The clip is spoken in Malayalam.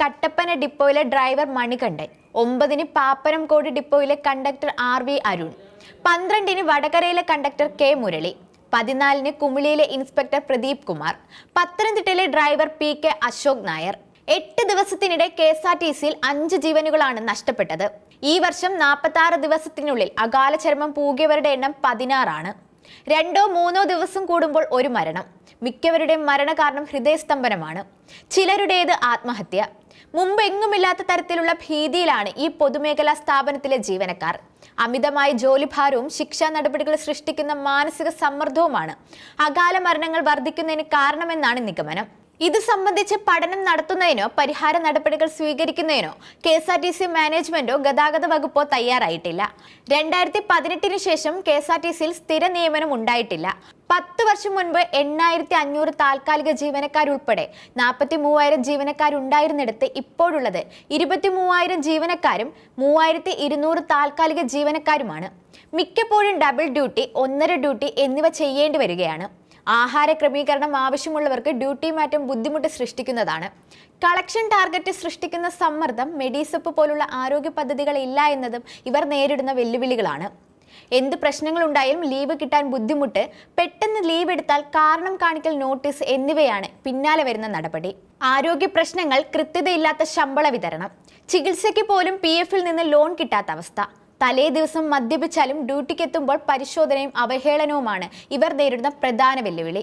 കട്ടപ്പന ഡിപ്പോയിലെ ഡ്രൈവർ മണികണ്ഠൻ ഒമ്പതിന് പാപ്പനംകോട് ഡിപ്പോയിലെ കണ്ടക്ടർ ആർ വി അരുൺ പന്ത്രണ്ടിന് വടകരയിലെ കണ്ടക്ടർ കെ മുരളി പതിനാലിന് കുമിളിയിലെ ഇൻസ്പെക്ടർ പ്രദീപ് കുമാർ പത്തനംതിട്ടയിലെ driver P K Ashok Nair. എട്ട് ദിവസത്തിനിടെ കെ എസ് ആർ ടി സിയിൽ അഞ്ച് ജീവനുകളാണ് നഷ്ടപ്പെട്ടത്. ഈ വർഷം നാൽപ്പത്തി ആറ് ദിവസത്തിനുള്ളിൽ അകാല ചരമം പൂകിയവരുടെ എണ്ണം പതിനാറാണ്. രണ്ടോ മൂന്നോ ദിവസം കൂടുമ്പോൾ ഒരു മരണം. മിക്കവരുടെയും മരണകാരണം ഹൃദയസ്തംഭനമാണ്. ചിലരുടേത് ആത്മഹത്യ. മുമ്പ് എങ്ങുമില്ലാത്ത തരത്തിലുള്ള ഭീതിയിലാണ് ഈ പൊതുമേഖലാ സ്ഥാപനത്തിലെ ജീവനക്കാർ. അമിതമായ ജോലിഭാരവും ശിക്ഷാ നടപടികൾ സൃഷ്ടിക്കുന്ന മാനസിക സമ്മർദ്ദവുമാണ്. അകാല മരണങ്ങൾ വർദ്ധിക്കുന്നതിന് കാരണമെന്നാണ് നിഗമനം. ഇത് സംബന്ധിച്ച് പഠനം നടത്തുന്നതിനോ പരിഹാര നടപടികൾ സ്വീകരിക്കുന്നതിനോ K S R T C മാനേജ്മെന്റോ ഗതാഗത വകുപ്പോ തയ്യാറായിട്ടില്ല. രണ്ടായിരത്തി പതിനെട്ടിന് ശേഷം കെ എസ് ആർ ടി സിയിൽ സ്ഥിര നിയമനം ഉണ്ടായിട്ടില്ല. പത്ത് വർഷം മുൻപ് എണ്ണായിരത്തി അഞ്ഞൂറ് താൽക്കാലിക ജീവനക്കാരുൾപ്പെടെ നാൽപ്പത്തി മൂവായിരം ജീവനക്കാരുണ്ടായിരുന്നിടത്ത് ഇപ്പോഴുള്ളത് ഇരുപത്തി മൂവായിരം ജീവനക്കാരും മൂവായിരത്തി ഇരുന്നൂറ് താൽക്കാലിക ജീവനക്കാരുമാണ്. മിക്കപ്പോഴും ഡബിൾ ഡ്യൂട്ടി ഒന്നര ഡ്യൂട്ടി എന്നിവ ചെയ്യേണ്ടി വരികയാണ്. ആഹാര ക്രമീകരണം ആവശ്യമുള്ളവർക്ക് ഡ്യൂട്ടി മാറ്റം ബുദ്ധിമുട്ട് സൃഷ്ടിക്കുന്നതാണ്. കളക്ഷൻ ടാർഗറ്റ് സൃഷ്ടിക്കുന്ന സമ്മർദ്ദം മെഡിസപ്പ് പോലുള്ള ആരോഗ്യ പദ്ധതികൾ ഇല്ല എന്നതും ഇവർ നേരിടുന്ന വെല്ലുവിളികളാണ്. എന്ത് പ്രശ്നങ്ങളുണ്ടായാലും ലീവ് കിട്ടാൻ ബുദ്ധിമുട്ട് പെട്ടെന്ന് ലീവ് എടുത്താൽ കാരണം കാണിക്കൽ നോട്ടീസ് എന്നിവയാണ് പിന്നാലെ വരുന്ന നടപടി. ആരോഗ്യ പ്രശ്നങ്ങൾ കൃത്യതയില്ലാത്ത ശമ്പള വിതരണം. ചികിത്സയ്ക്ക് പോലും പി എഫിൽ നിന്ന് ലോൺ കിട്ടാത്ത അവസ്ഥ. തലേ ദിവസം മദ്യപിച്ചാലും ഡ്യൂട്ടിക്കെത്തുമ്പോൾ പരിശോധനയും അവഹേളനവുമാണ്. ഇവർ നേരിടുന്ന പ്രധാന വെല്ലുവിളി.